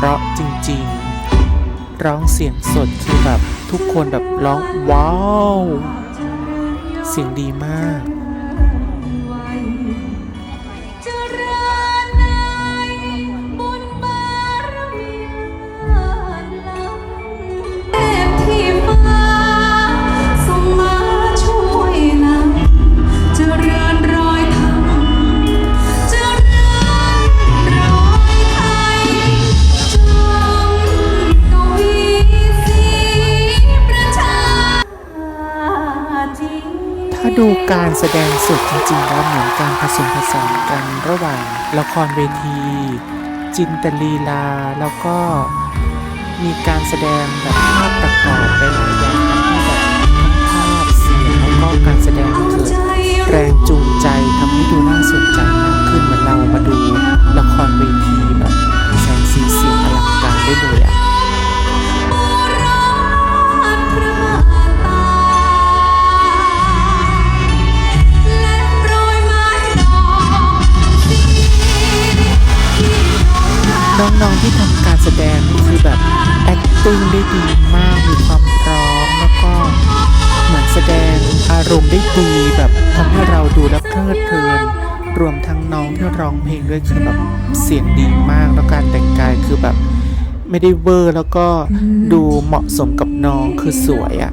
เพราะจริงๆ ร้องเสียงสดคือแบบทุกคนแบบร้องว้าว เสียงดีมาก ถ้าดูการแสดงสดจริงๆแล้วเหมือนการผสมผสานกันระหว่างละครเวที จินตลีลา แล้วก็มีการแสดงแบบภาพประกอบไปหลายอย่าง น้องๆที่ทำการแสดงนี่คือแบบ acting ได้ดีมากมีความพร้อมแล้วก็เหมือนแสดงอารมณ์ได้ดีแบบทำให้เราดูแล้วเพลิดเพลิน รวมทั้งน้องที่ร้องเพลงด้วยคือแบบเสียงดีมากแล้วการแต่งกายคือแบบ ไม่ได้เวอร์แล้วก็ดูเหมาะสมกับน้องคือสวยอะ่ะ